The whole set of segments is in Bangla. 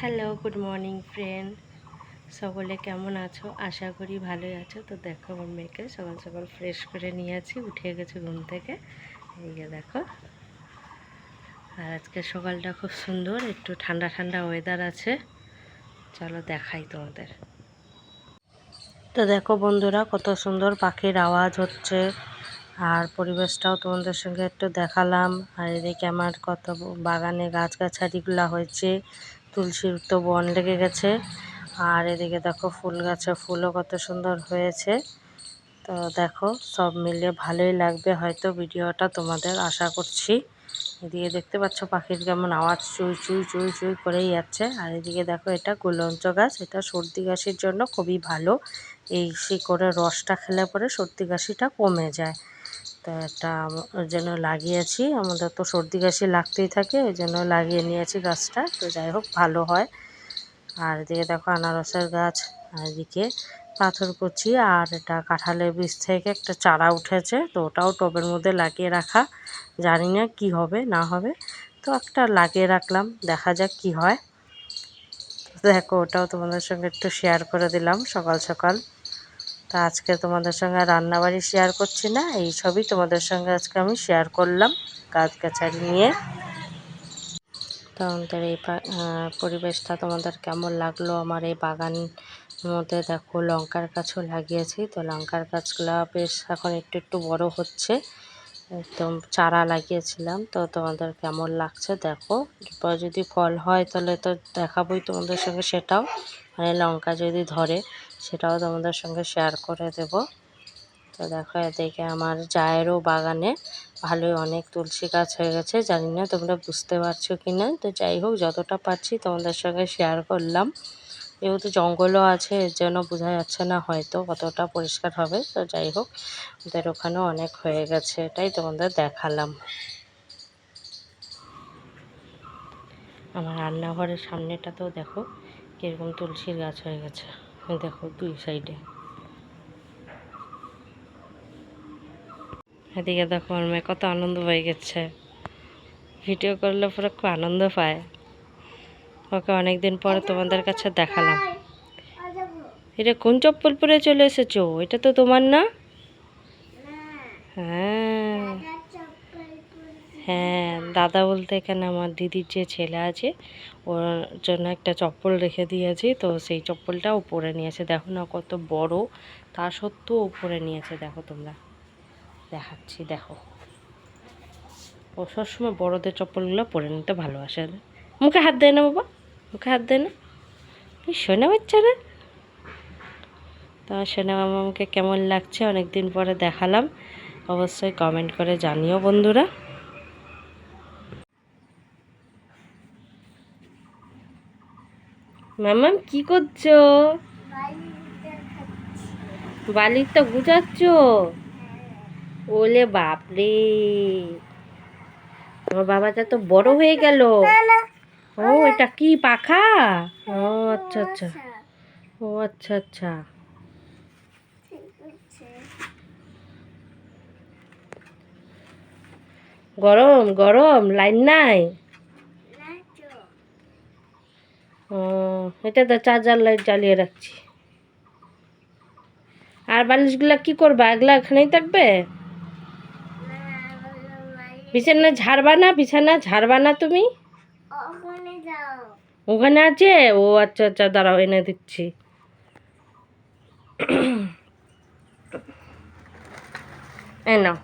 হ্যালো গুড মর্নিং ফ্রেন্ড সকলে কেমন আছো? আশা করি ভালোই আছো। তো দেখো, আমার মেয়েকে সকাল সকাল ফ্রেশ করে নিয়ে আছি। উঠে গেছে ঘুম থেকে। এই যে দেখো। আর আজকে সকালটা খুব সুন্দর, একটু ঠান্ডা ঠান্ডা ওয়েদার আছে। চলো দেখাই তোমাদের। তো দেখো বন্ধুরা, কত সুন্দর পাখির আওয়াজ হচ্ছে। আর পরিবেশটাও তোমাদের সঙ্গে একটু দেখালাম। আর এদিকে আমার কত বাগানে গাছগাছালিগুলো হয়েছে। তুলসীর তো বন লেগে গেছে। আর এদিকে দেখো ফুল গাছে, ফুলও কত সুন্দর হয়েছে। তো দেখো, সব মিলিয়ে ভালোই লাগবে হয়তো ভিডিওটা তোমাদের আশা করছি। এদিকে দেখতে পাচ্ছ পাখির কেমন আওয়াজ, চুই চুই চুই চুই করেই যাচ্ছে। আর এদিকে দেখো এটা গুলঞ্চ গাছ, এটা সর্দি কাশির জন্য খুবই ভালো। এই শিকড়ের রসটা খেলে পরে সর্দি কাশিটা কমে যায়। তো এটা ওর জন্য লাগিয়েছি। আমাদের তো সর্দি কাশি লাগতেই থাকে, ওই জন্য লাগিয়ে নিয়েছি গাছটা। তো যাই হোক, ভালো হয়। আর এদিকে দেখো আনারসের গাছ, আর এদিকে পাথর পাথরকুচি আর এটা কাঁঠালের বীজ থেকে একটা চারা উঠেছে। তো ওটাও টবের মধ্যে লাগিয়ে রাখা। জানি না কী হবে, না হবে। তো একটা লাগিয়ে রাখলাম, দেখা যাক কি হয়। দেখো, ওটাও তোমাদের সঙ্গে একটু শেয়ার করে দিলাম সকাল সকাল। তা আজকে তোমাদের সঙ্গে রান্নাবাড়ি শেয়ার করছি না, এই সবই তোমাদের সঙ্গে আজকে আমি শেয়ার করলাম গাছ গাছালি নিয়ে। তো আমাদের এই পরিবেশটা তোমাদের কেমন লাগল? আমার এই বাগান মধ্যে দেখো লঙ্কার গাছও লাগিয়েছি, তো লঙ্কার গাছগুলো বেশ এখন একটু একটু বড় হচ্ছে, একদম চারা লাগিয়েছিলাম, তো তোমাদের কেমন লাগছে দেখো। এরপর যদি ফল হয় তাহলে তো দেখাবোই তোমাদের সঙ্গে সেটাও মানে লঙ্কা যদি ধরে সেটাও তোমাদের সঙ্গে শেয়ার করে দেব। তো দেখো এদিকে আমার জায়েরও বাগানে ভালোই অনেক তুলসী গাছ হয়ে গেছে। জানি না তোমরা বুঝতে পারছ কি না। তো যাই হোক, যতটা পারছি তোমাদের সঙ্গে শেয়ার করলাম। যেহেতু জঙ্গলও আছে, এর জন্য বোঝা যাচ্ছে না হয়তো কতটা পরিষ্কার হবে। তো যাই হোক, ওদের ওখানেও অনেক হয়ে গেছে, এটাই তোমাদের দেখালাম। আমার রান্নাঘরের সামনেটাতেও দেখো কীরকম তুলসীর গাছ হয়ে গেছে। দেখো, দুই সাইডে। এদিকে দেখো, আমার মেয়ে কত আনন্দ পেয়ে গেছে। ভিডিও করলে পরে খুব আনন্দ পায়। ওকে অনেকদিন পরে তোমাদের কাছে দেখালাম। এটা কোন চপ্পল পরে চলে এসেছ? এটা তো তোমার না? হ্যাঁ। হ্যাঁ দাদা বলতে এখানে আমার দিদির যে ছেলে আছে, ওর জন্য একটা চপ্পল রেখে দিয়েছি, তো সেই চপ্পলটা উপরে নিয়েছে দেখো না কত বড়, তা সত্ত্বেও উপরে নিয়েছে দেখো তোমরা। দেখাচ্ছি, দেখো। ও সবসময় বড়দের চপ্পলগুলো পরে নিতে ভালোবাসে। মুখে হাত দেয় না বাবা, মুখে হাত দেয় না। শোনা বাচ্চারা। তো সোনা মামাকে কেমন লাগছে অনেক দিন পরে দেখালাম। অবশ্যই কমেন্ট করে জানিও বন্ধুরা। মামাম কি করছ? বালির তো গুছাচ্ছ? ওলে বাপরে। আমার বাবাটা তো বড় হয়ে গেল। ও, এটা কি পাখা? ও আচ্ছা আচ্ছা। ও আচ্ছা আচ্ছা। গরম গরম, লাইন নাই ও এটা তো চার্জার লাইট জ্বালিয়ে রাখছি। আর বালিশগুলা কি করবা? এগুলা এখানেই থাকবে? বিছানা ঝাড়বা না? বিছানা ঝাড়বা না তুমি? ওখানে আছে? ও আচ্ছা আচ্ছা দাঁড়াও এনে দিচ্ছি। এই নাও।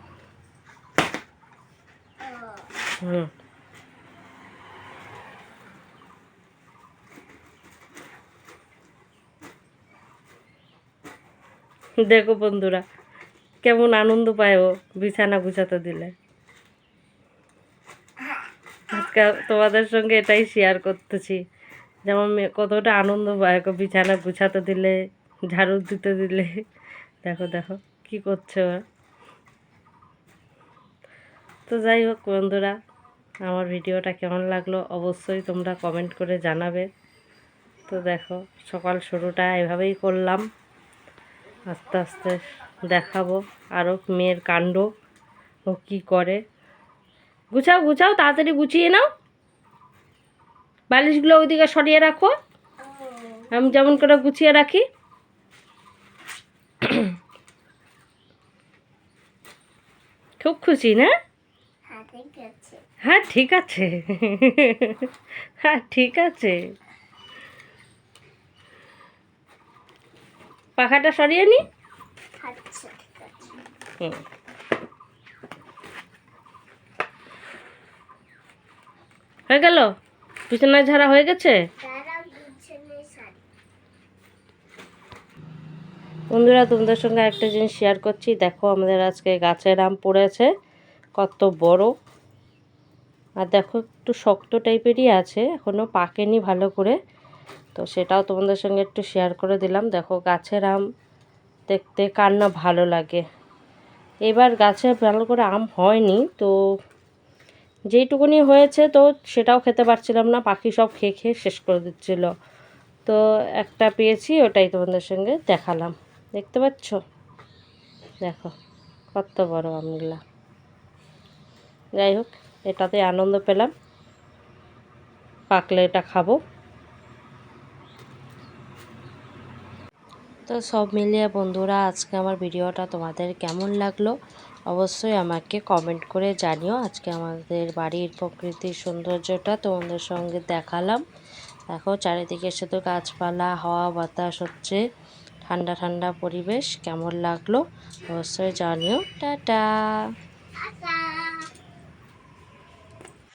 হুম। দেখো বন্ধুরা, কেমন আনন্দ পায় ও, বিছানা গুছাতে দিলে। আজকে তোমাদের সঙ্গে এটাই শেয়ার করতেছি যেমন কতটা আনন্দ পায় ওকে বিছানা গুছাতে দিলে, ঝাড়ু দিতে দিলে। দেখো দেখো কি করছে ওরা। তো যাই হোক বন্ধুরা, আমার ভিডিওটা কেমন লাগল অবশ্যই তোমরা কমেন্ট করে জানাবে। তো দেখো, সকাল শুরুটা এভাবেই করলাম। আস্তে আস্তে দেখাবো আরও মেয়ের কাণ্ড ও কী করে। গুছাও গুছাও তাড়াতাড়ি গুছিয়ে নাও। বালিশগুলো ওইদিকে সরিয়ে রাখো। আমি যেমন করে গুছিয়ে রাখি। খুব খুশি না? হ্যাঁ ঠিক আছে। হ্যাঁ ঠিক আছে হ্যাঁ ঠিক আছে পাখাটা সরিয়ে নি? আচ্ছা হুম। হয়ে গেল? বিছানা ঝাড়া হয়ে গেছে? বিছানায় বন্ধুরা তোমাদের সঙ্গে একটা জিনিস শেয়ার করছি। দেখো আমাদের আজকে গাছের আম পড়েছে। কত বড়। আর দেখো একটু শক্ত টাইপেরই আছে। এখনও পাকেনি ভালো করে। তো সেটাও তোমাদের সঙ্গে একটু শেয়ার করে দিলাম। দেখো গাছের আম দেখতে কার না ভালো লাগে। এবার গাছে ভালো করে আম হয়নি, তো যেইটুকুনি হয়েছে তো সেটাও খেতে পারছিলাম না, পাখি সব খেয়ে খেয়ে শেষ করে দিচ্ছিল। তো একটা পেয়েছি, ওটাই তোমাদের সঙ্গে দেখালাম। দেখতে পাচ্ছ? দেখো কত বড় আমগুলা। যাই হোক, এটাতে আনন্দ পেলাম। পাকলে এটা খাব। তো সব মিলিয়ে বন্ধুরা, আজকে আমার ভিডিওটা তোমাদের কেমন লাগল অবশ্যই আমাকে কমেন্ট করে জানিও। আজকে আমাদের বাড়ির প্রকৃতির সৌন্দর্যটা তোমাদের সঙ্গে দেখালাম। দেখো, চারিদিকে শুধু গাছপালা, হাওয়া, বাতাস হচ্ছে। ঠান্ডা ঠান্ডা পরিবেশ, কেমন লাগল অবশ্যই জানিও। টাটা!